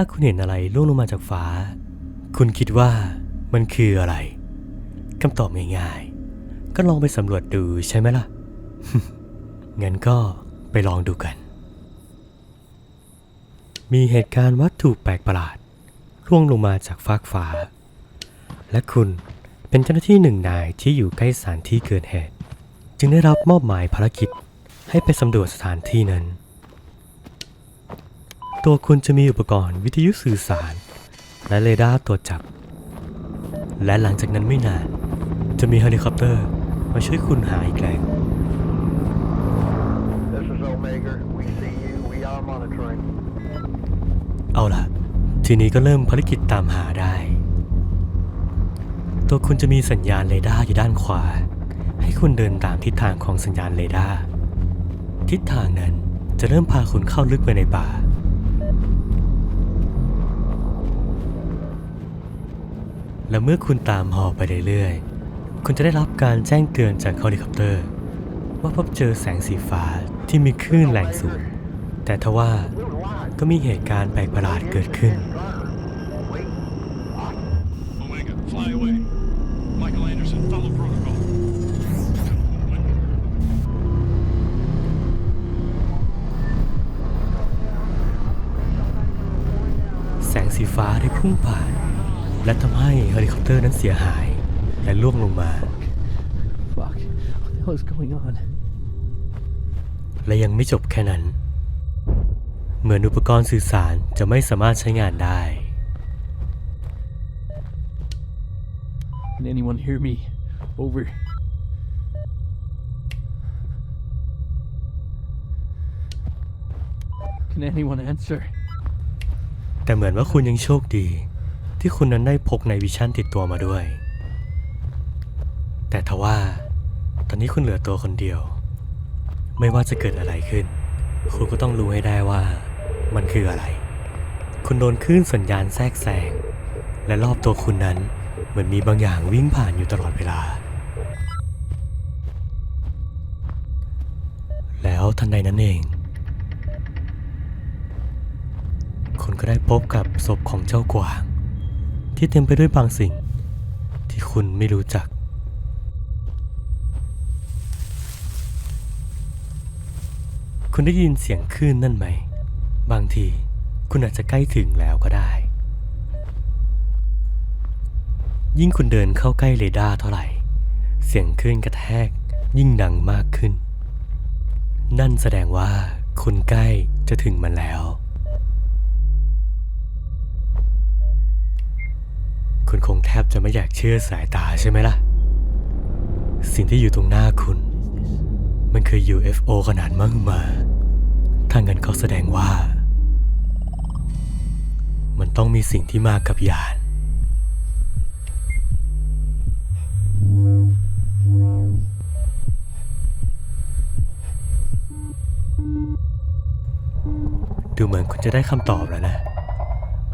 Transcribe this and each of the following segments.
ถ้าคุณเห็นอะไรล่วงลงมาจากฟ้า คุณคิดว่ามันคืออะไรคำตอบง่ายๆ ก็ลองไปสำรวจดูใช่ไหมล่ะ งั้นก็ไปลองดูกัน มีเหตุการณ์วัตถุแปลกประหลาดร่วงลงมาจากฟากฟ้า และคุณเป็นเจ้าหน้าที่หนึ่งนายที่อยู่ใกล้สถานที่เกิดเหตุ จึงได้รับมอบหมายภารกิจให้ไปสำรวจสถานที่นั้น ตัวคุณจะมีอุปกรณ์วิทยุสื่อสาร และเรดาร์ตรวจจับ และหลังจากนั้นไม่นาน จะมีเฮลิคอปเตอร์มาช่วยคุณหาอีกแรง This is Omega. We see you. We are monitoring. เอาล่ะ ทีนี้ก็เริ่มภารกิจตามหาได้ ตัวคุณจะมีสัญญาณเรดาร์อยู่ด้านขวา ให้คุณเดินตามทิศทางของสัญญาณเรดาร์ทิศทางนั้นจะเริ่มพาคุณเข้าลึกไปในป่า และเมื่อคุณตามหอไปเรื่อยๆ คุณจะได้รับการแจ้งเตือนจากเฮลิคอปเตอร์ ว่าพบเจอแสงสีฟ้าที่มีคลื่นแรงสูง แต่ทว่าก็มีเหตุการณ์แปลกประหลาดเกิดขึ้น แสงสีฟ้าได้พุ่งผ่าน และทำให้เฮลิคอปเตอร์นั้นเสียหายและล่วงลงมา Fuck. What the hell is going on? และยังไม่จบแค่นั้น เหมือนอุปกรณ์สื่อสารจะไม่สามารถใช้งานได้ Can anyone hear me? Over. Can anyone answer? แต่เหมือนว่าคุณยังโชคดี ที่คุณนั้นได้พกในวิชั่นติดตัวมาด้วย แต่ทว่า ตอนนี้คุณเหลือตัวคนเดียว ไม่ว่าจะเกิดอะไรขึ้น คุณก็ต้องรู้ให้ได้ว่า มันคืออะไร คุณโดนคลื่นสัญญาณแทรกแซง และรอบตัวคุณนั้นเหมือนมีบางอย่างวิ่งผ่านอยู่ตลอดเวลา แล้วทันใดนั้นเองคุณก็ได้พบกับศพของเจ้ากวาง ที่เต็มไปด้วยบางสิ่ง ที่คุณไม่รู้จัก คุณได้ยินเสียงคลื่นนั่นไหม บางทีคุณอาจจะใกล้ถึงแล้วก็ได้ ยิ่งคุณเดินเข้าใกล้เรดาร์เท่าไหร่ เสียงคลื่นกระแทกยิ่งดังมากขึ้น นั่นแสดงว่าคุณใกล้จะถึงมันแล้ว คุณคงแทบจะไม่อยากเชื่อสายตาใช่ไหมล่ะ สิ่งที่อยู่ตรงหน้าคุณ มันคือ UFO ขนาดมหึมาถ้างั้นก็แสดงว่า มันต้องมีสิ่งที่มากับยาน ดูเหมือนคุณจะได้คำตอบแล้วนะ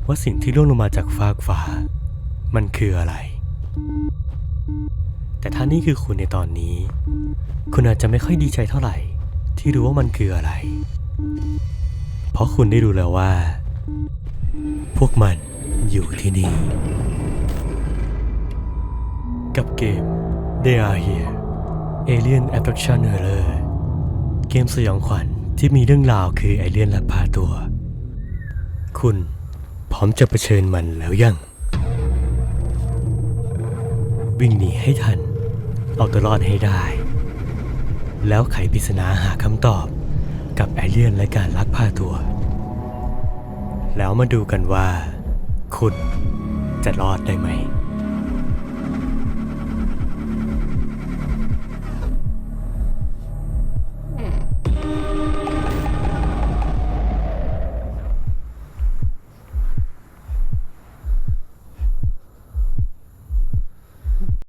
ว่าสิ่งที่ร่วงลงมาจากฟากฟ้า มันคืออะไร แต่ถ้านี่คือคุณในตอนนี้ คุณอาจจะไม่ค่อยดีใจเท่าไหร่ ที่รู้ว่ามันคืออะไร เพราะคุณได้รู้แล้วว่า พวกมันอยู่ที่นี่ กับเกม They Are Here Alien Abduction Horror เกมสยองขวัญที่มีเรื่องราวคือไอเลียนลักพาตัว คุณพร้อมจะเผชิญมันแล้วยัง วิ่งหนีให้ทัน เอาตัวรอดให้ได้ แล้วไขปริศนาหาคำตอบกับแอเลียนและการลักพาตัว แล้วมาดูกันว่า คุณจะรอดได้ไหม